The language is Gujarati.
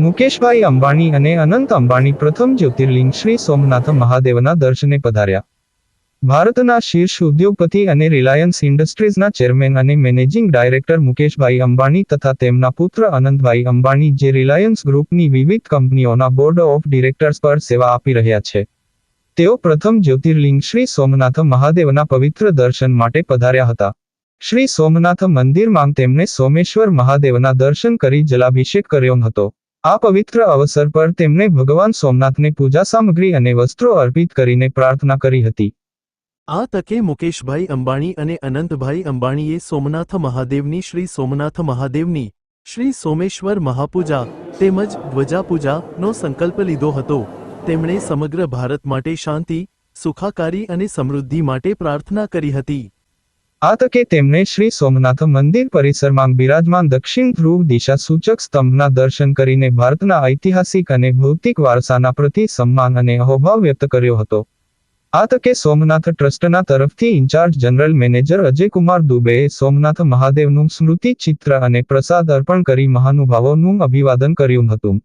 મુકેશભાઈ અંબાણી અને અનંત અંબાણી પ્રથમ જ્યોતિર્લિંગ શ્રી સોમનાથ મહાદેવના દર્શને પધાર્યા. ભારતના શીર્ષ ઉદ્યોગપતિ અને રિલાયન્સ ઇન્ડસ્ટ્રીઝના ચેરમેન અને મેનેજિંગ ડાયરેક્ટર મુકેશભાઈ અંબાણી તથા તેમના પુત્ર અનંતભાઈ અંબાણી જે રિલાયન્સ ગ્રુપની વિવિધ કંપનીઓના બોર્ડ ઓફ ડિરેક્ટર્સ પર સેવા આપી રહ્યા છે. તેઓ પ્રથમ જ્યોતિર્લિંગ શ્રી સોમનાથ મહાદેવના પવિત્ર દર્શન માટે પધાર્યા હતા. શ્રી સોમનાથ મંદિરમાં તેમને સોમેશ્વર મહાદેવના દર્શન કરી જલાભિષેક કર્યો હતો. આ પવિત્ર અવસર પર તેમણે ભગવાન સોમનાથને પૂજા સામગ્રી અને વસ્ત્રો અર્પિત કરીને પ્રાર્થના કરી હતી. આ તકે મુકેશભાઈ અંબાણી અને અનંતભાઈ અંબાણીએ સોમનાથ મહાદેવની શ્રી સોમનાથ મહાદેવની શ્રી સોમેશ્વર મહાપૂજા તેમજ ધ્વજાપૂજાનો સંકલ્પ લીધો હતો. તેમણે સમગ્ર ભારત માટે શાંતિ, સુખાકારી અને સમૃદ્ધિ માટે પ્રાર્થના કરી હતી. આ તકે તેમણે શ્રી સોમનાથ મંદિર પરિસરમાં બિરાજમાન દક્ષિણ ધ્રુવ દિશા સૂચક સ્તંભના દર્શન કરીને ભારતના ઐતિહાસિક અને ભૌતિક વારસાના પ્રતિ સન્માન અને અહોભાવ વ્યક્ત કર્યો હતો. આ તકે સોમનાથ ટ્રસ્ટના તરફથી ઇન્ચાર્જ જનરલ મેનેજર અજયકુમાર દુબેએ સોમનાથ મહાદેવનું સ્મૃતિ ચિત્ર અને પ્રસાદ અર્પણ કરી મહાનુભાવોનું અભિવાદન કર્યું હતું.